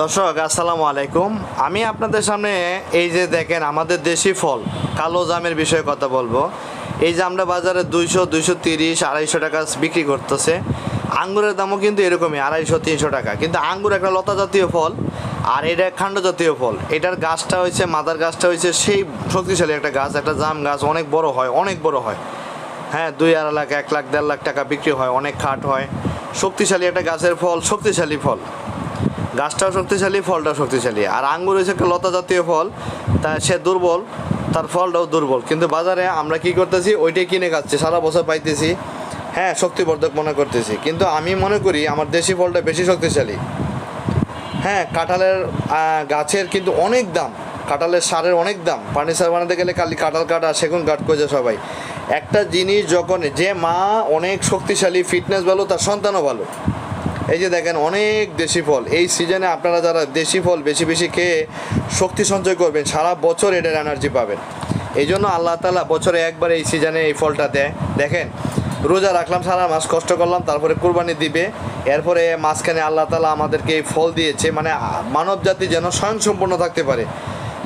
দর্শক, আসসালামু আলাইকুম। আমি আপনাদের সামনে এই যে দেখেন আমাদের দেশি ফল, কালো জামের বিষয়ে কথা বলব। এই যে আমরা বাজারে দুইশো দুইশো তিরিশ, আড়াইশো টাকা বিক্রি করতেছে। আঙ্গুরের দামও কিন্তু এরকমই, আড়াইশো, তিনশো টাকা। কিন্তু আঙ্গুর একটা লতা জাতীয় ফল আর এটা খান্ড জাতীয় ফল। এটার গাছটা হয়েছে মাদার গাছটা হয়েছে সেই শক্তিশালী একটা গাছ, একটা জাম গাছ, অনেক বড় হয়, অনেক বড় হয়। হ্যাঁ দুই আড়াই লাখ, এক লাখ, দেড় লাখ টাকা বিক্রি হয়, অনেক খাট হয়। শক্তিশালী একটা গাছের ফল, শক্তিশালী ফল। গাছটাও শক্তিশালী, ফলটাও শক্তিশালী। আর আঙ্গুর হচ্ছে একটা লতা জাতীয় ফল, তা সে দুর্বল, তার ফলটাও দুর্বল। কিন্তু বাজারে আমরা কি করতেছি, ওইটাই কিনে খাচ্ছি, সারা বছর পাইতেছি হ্যাঁ শক্তিবর্ধক মনে করতেছি। কিন্তু আমি মনে করি, আমার দেশি ফলটা বেশি শক্তিশালী। হ্যাঁ কাঁঠালের গাছের কিন্তু অনেক দাম, কাঁঠালের সারের অনেক দাম। ফার্নিচার বানাতে গেলে খালি কাঁঠাল কাটা, সেগুন কাঠ করেছে সবাই। একটা জিনিস যখন, যে মা অনেক শক্তিশালী, ফিটনেস ভালো, তার সন্তানও ভালো। এই যে দেখেন, অনেক দেশি ফল। এই সিজনে আপনারা যারা দেশি ফল বেশি বেশি খেয়ে শক্তি সঞ্চয় করবেন, সারা বছর এটার এনার্জি পাবেন। এই জন্য আল্লাহ তালা বছরে একবার এই সিজনে এই ফলটা দেয়। দেখেন, রোজা রাখলাম, সারা মাস কষ্ট করলাম, তারপরে কুরবানি দিবে। এরপরে মাঝখানে আল্লাহ তালা আমাদেরকে এই ফল দিয়েছে মানে মানব জাতি যেন স্বয়ংসম্পূর্ণ থাকতে পারে।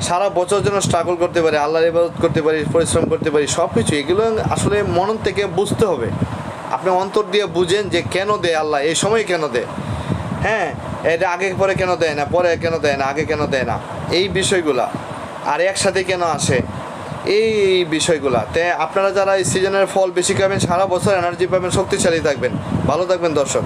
সারা বছর যেন স্ট্রাগল করতে পারি, আল্লাহর ইবাদত করতে পারি, পরিশ্রম করতে পারি সব কিছু এগুলো আসলে মন থেকে বুঝতে হবে। আপনি অন্তর দিয়ে বুঝেন যে কেন দেয় আল্লাহ? এই সময় কেন দেয়? হ্যাঁ এটা আগে পরে কেন দেয় না? পরে কেন দেয় না? আগে কেন দেয় না? এই বিষয়গুলা। আর একসাথে কেন আসে? এই বিষয়গুলা। তে আপনারা যারা এই সিজনের ফল বেশি খাবেন, সারা বছর এনার্জি পাবেন, শক্তিশালী থাকবেন। ভালো থাকবেন, দর্শক।